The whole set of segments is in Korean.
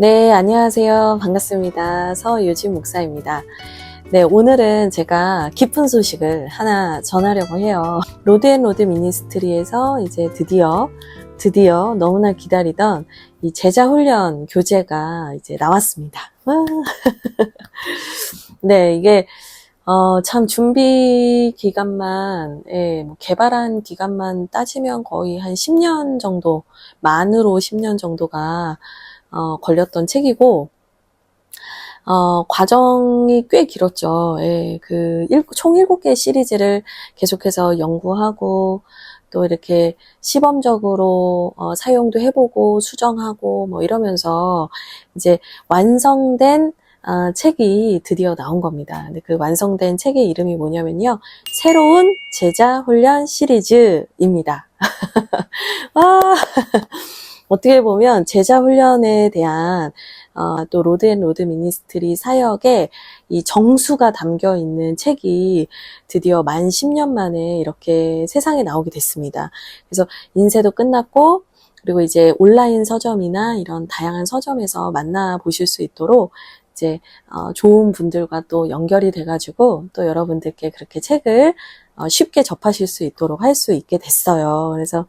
네, 안녕하세요. 반갑습니다. 서유진 목사입니다. 네, 오늘은 제가 기쁜 소식을 하나 전하려고 해요. 로드 앤 로드 미니스트리에서 이제 드디어, 드디어 너무나 기다리던 이 제자 훈련 교재가 이제 나왔습니다. 와. 네, 이게, 어, 참 준비 기간만, 예, 뭐 개발한 기간만 따지면 거의 한 10년 정도, 만으로 10년 정도가 어, 걸렸던 책이고, 어, 과정이 꽤 길었죠. 예, 그, 일, 총 7개의 시리즈를 계속해서 연구하고, 또 이렇게 시범적으로 어, 사용도 해보고, 수정하고, 뭐 이러면서, 이제 완성된 어, 책이 드디어 나온 겁니다. 근데 그 완성된 책의 이름이 뭐냐면요. 새로운 제자 훈련 시리즈입니다. 와! 어떻게 보면 제자 훈련에 대한 어, 또 로드 앤 로드 미니스트리 사역에 이 정수가 담겨 있는 책이 드디어 만 10년 만에 이렇게 세상에 나오게 됐습니다. 그래서 인쇄도 끝났고 그리고 이제 온라인 서점이나 이런 다양한 서점에서 만나 보실 수 있도록 이제 어, 좋은 분들과 또 연결이 돼가지고 또 여러분들께 그렇게 책을 어, 쉽게 접하실 수 있도록 할 수 있게 됐어요. 그래서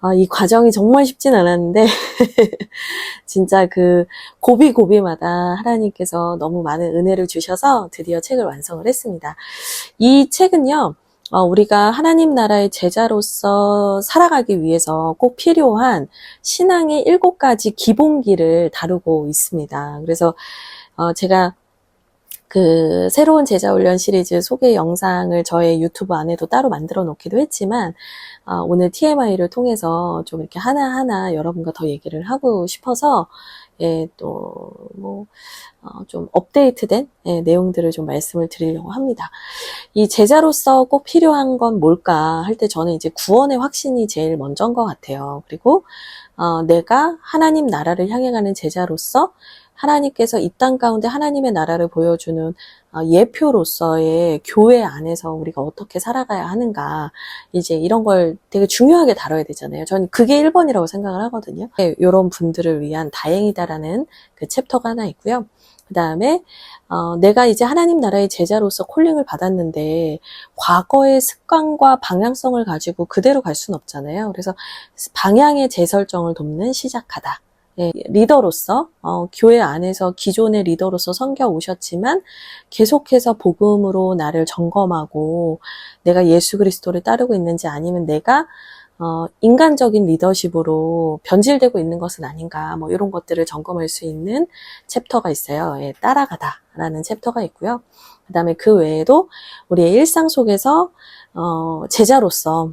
아, 이 과정이 정말 쉽진 않았는데, 진짜 그 고비 고비마다 하나님께서 너무 많은 은혜를 주셔서 드디어 책을 완성을 했습니다. 이 책은요, 어, 우리가 하나님 나라의 제자로서 살아가기 위해서 꼭 필요한 신앙의 일곱 가지 기본기를 다루고 있습니다. 그래서, 어, 제가 그 새로운 제자 훈련 시리즈 소개 영상을 저의 유튜브 안에도 따로 만들어 놓기도 했지만 어, 오늘 TMI를 통해서 좀 이렇게 하나하나 여러분과 더 얘기를 하고 싶어서 예, 또, 뭐, 어, 좀 업데이트된 예, 내용들을 좀 말씀을 드리려고 합니다. 이 제자로서 꼭 필요한 건 뭘까 할 때 저는 이제 구원의 확신이 제일 먼저인 것 같아요. 그리고, 어, 내가 하나님 나라를 향해 가는 제자로서 하나님께서 이 땅 가운데 하나님의 나라를 보여주는 어, 예표로서의 교회 안에서 우리가 어떻게 살아가야 하는가 이제 이런 걸 되게 중요하게 다뤄야 되잖아요. 저는 그게 1번이라고 생각을 하거든요. 이런 분들을 위한 다행이다라는 그 챕터가 하나 있고요. 그 다음에 어, 내가 이제 하나님 나라의 제자로서 콜링을 받았는데 과거의 습관과 방향성을 가지고 그대로 갈 수는 없잖아요. 그래서 방향의 재설정을 돕는 시작하다. 예, 리더로서 어, 교회 안에서 기존의 리더로서 섬겨 오셨지만 계속해서 복음으로 나를 점검하고 내가 예수 그리스도를 따르고 있는지 아니면 내가 어, 인간적인 리더십으로 변질되고 있는 것은 아닌가 뭐 이런 것들을 점검할 수 있는 챕터가 있어요. 예, 따라가다라는 챕터가 있고요. 그다음에 그 외에도 우리의 일상 속에서 어, 제자로서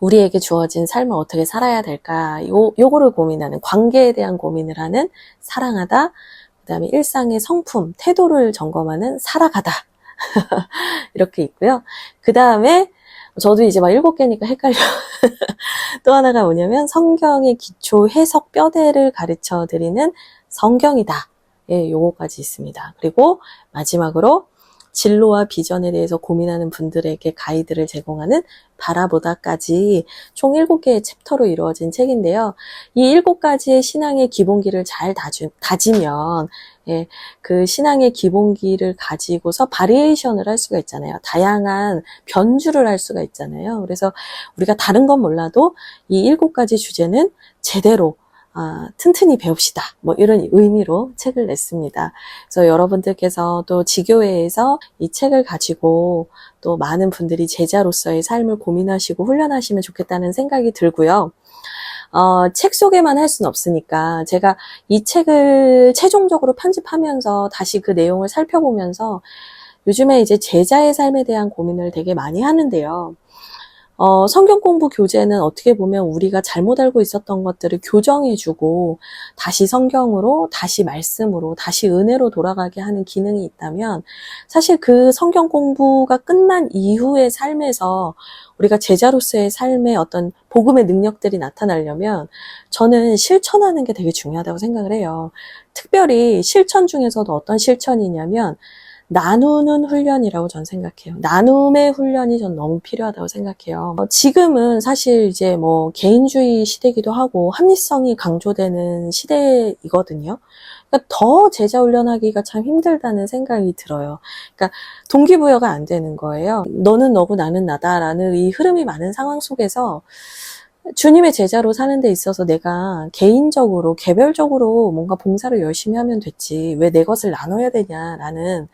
우리에게 주어진 삶을 어떻게 살아야 될까, 요, 요거를 고민하는, 관계에 대한 고민을 하는 사랑하다, 그 다음에 일상의 성품, 태도를 점검하는 살아가다. 이렇게 있고요. 그 다음에 저도 이제 막 일곱 개니까 헷갈려. 또 하나가 뭐냐면 성경의 기초 해석 뼈대를 가르쳐 드리는 성경이다. 예, 요거까지 있습니다. 그리고 마지막으로 진로와 비전에 대해서 고민하는 분들에게 가이드를 제공하는 바라보다까지 총 7개의 챕터로 이루어진 책인데요. 이 7가지의 신앙의 기본기를 잘 다주, 다지면 예, 그 신앙의 기본기를 가지고서 바리에이션을 할 수가 있잖아요. 다양한 변주를 할 수가 있잖아요. 그래서 우리가 다른 건 몰라도 이 7가지 주제는 제대로 아, 튼튼히 배웁시다. 뭐 이런 의미로 책을 냈습니다. 그래서 여러분들께서 또 지교회에서 이 책을 가지고 또 많은 분들이 제자로서의 삶을 고민하시고 훈련하시면 좋겠다는 생각이 들고요. 어, 책 소개만 할 수는 없으니까 제가 이 책을 최종적으로 편집하면서 다시 그 내용을 살펴보면서 요즘에 이제 제자의 삶에 대한 고민을 되게 많이 하는데요. 어, 성경 공부 교재는 어떻게 보면 우리가 잘못 알고 있었던 것들을 교정해주고 다시 성경으로, 다시 말씀으로, 다시 은혜로 돌아가게 하는 기능이 있다면 사실 그 성경 공부가 끝난 이후의 삶에서 우리가 제자로서의 삶의 어떤 복음의 능력들이 나타나려면 저는 실천하는 게 되게 중요하다고 생각을 해요. 특별히 실천 중에서도 어떤 실천이냐면 나누는 훈련이라고 전 생각해요. 나눔의 훈련이 전 너무 필요하다고 생각해요. 어, 지금은 사실 이제 뭐 개인주의 시대기도 하고 합리성이 강조되는 시대이거든요. 그러니까 더 제자 훈련하기가 참 힘들다는 생각이 들어요. 그러니까 동기부여가 안 되는 거예요. 너는 너고 나는 나다라는 이 흐름이 많은 상황 속에서 주님의 제자로 사는 데 있어서 내가 개인적으로, 개별적으로 뭔가 봉사를 열심히 하면 됐지. 왜 내 것을 나눠야 되냐라는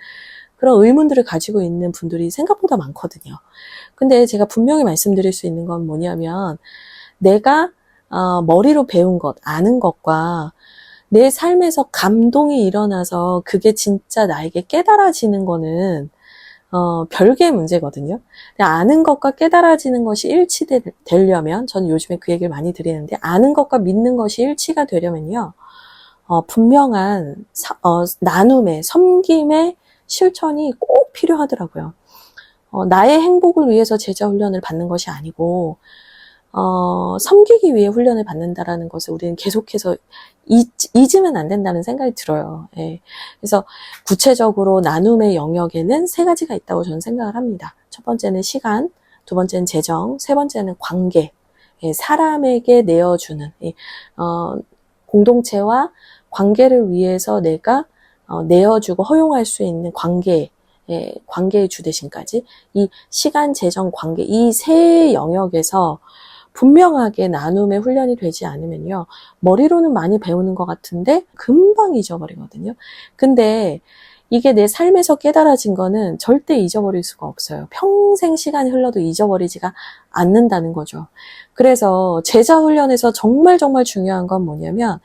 그런 의문들을 가지고 있는 분들이 생각보다 많거든요. 근데 제가 분명히 말씀드릴 수 있는 건 뭐냐면, 내가 어, 머리로 배운 것, 아는 것과 내 삶에서 감동이 일어나서 그게 진짜 나에게 깨달아지는 거는 어, 별개의 문제거든요. 아는 것과 깨달아지는 것이 일치되려면, 저는 요즘에 그 얘기를 많이 드리는데, 아는 것과 믿는 것이 일치가 되려면요, 어, 분명한 사- 어, 나눔의, 섬김의 실천이 꼭 필요하더라고요. 어, 나의 행복을 위해서 제자 훈련을 받는 것이 아니고, 어, 섬기기 위해 훈련을 받는다라는 것을 우리는 계속해서 잊, 잊으면 안 된다는 생각이 들어요. 예. 그래서 구체적으로 나눔의 영역에는 세 가지가 있다고 저는 생각을 합니다. 첫 번째는 시간, 두 번째는 재정, 세 번째는 관계. 예, 사람에게 내어주는 예, 어, 공동체와 관계를 위해서 내가 어, 내어주고 허용할 수 있는 관계, 예, 관계의 주대신까지 이 시간, 재정, 관계 이 세 영역에서 분명하게 나눔의 훈련이 되지 않으면요. 머리로는 많이 배우는 것 같은데 금방 잊어버리거든요. 근데 이게 내 삶에서 깨달아진 거는 절대 잊어버릴 수가 없어요. 평생 시간이 흘러도 잊어버리지가 않는다는 거죠. 그래서 제자 훈련에서 정말 정말 중요한 건 뭐냐면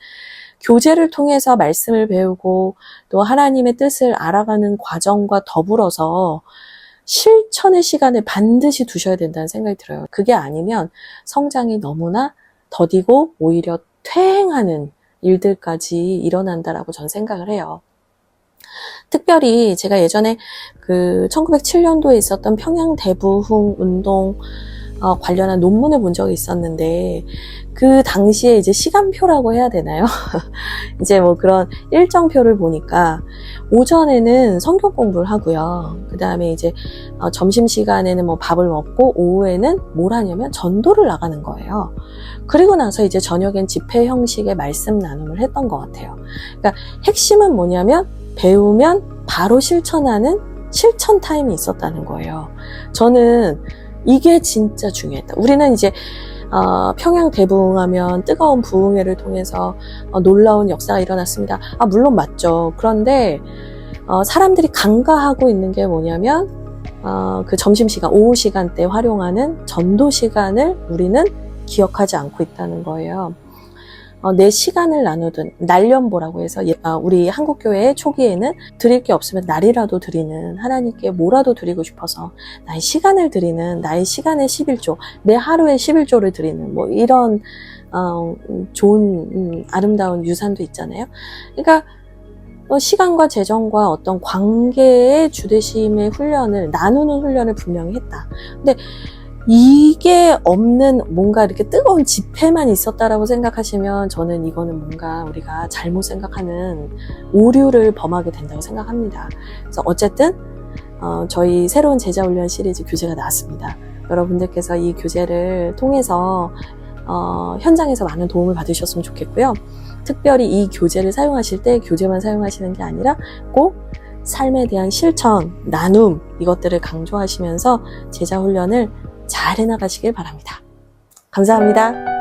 교제를 통해서 말씀을 배우고 또 하나님의 뜻을 알아가는 과정과 더불어서 실천의 시간을 반드시 두셔야 된다는 생각이 들어요. 그게 아니면 성장이 너무나 더디고 오히려 퇴행하는 일들까지 일어난다라고 전 생각을 해요. 특별히 제가 예전에 그 1907년도에 있었던 평양 대부흥 운동 어, 관련한 논문을 본 적이 있었는데 그 당시에 이제 시간표라고 해야 되나요? 이제 뭐 그런 일정표를 보니까 오전에는 성경 공부를 하고요. 그 다음에 이제 어, 점심 시간에는 뭐 밥을 먹고 오후에는 뭘 하냐면 전도를 나가는 거예요. 그리고 나서 이제 저녁엔 집회 형식의 말씀 나눔을 했던 것 같아요. 그러니까 핵심은 뭐냐면 배우면 바로 실천하는 실천 타임이 있었다는 거예요. 저는 이게 진짜 중요했다. 우리는 이제 어, 평양 대부흥하면 뜨거운 부흥회를 통해서 어, 놀라운 역사가 일어났습니다. 아 물론 맞죠. 그런데 어, 사람들이 간과하고 있는 게 뭐냐면 어, 그 점심 시간, 오후 시간 때 활용하는 전도 시간을 우리는 기억하지 않고 있다는 거예요. 어, 내 시간을 나누든 날연보라고 해서 예- 아, 우리 한국교회 초기에는 드릴 게 없으면 날이라도 드리는 하나님께 뭐라도 드리고 싶어서 나의 시간을 드리는 나의 시간의 11조 내 하루의 11조를 드리는 뭐 이런 어, 음, 좋은 음, 아름다운 유산도 있잖아요. 그러니까 어, 시간과 재정과 어떤 관계의 주대심의 훈련을 나누는 훈련을 분명히 했다. 근데 이게 없는 뭔가 이렇게 뜨거운 집회만 있었다라고 생각하시면 저는 이거는 뭔가 우리가 잘못 생각하는 오류를 범하게 된다고 생각합니다. 그래서 어쨌든 어, 저희 새로운 제자훈련 시리즈 교재가 나왔습니다. 여러분들께서 이 교재를 통해서 어, 현장에서 많은 도움을 받으셨으면 좋겠고요. 특별히 이 교재를 사용하실 때 교재만 사용하시는 게 아니라 꼭 삶에 대한 실천, 나눔 이것들을 강조하시면서 제자 훈련을 잘 해나가시길 바랍니다. 감사합니다.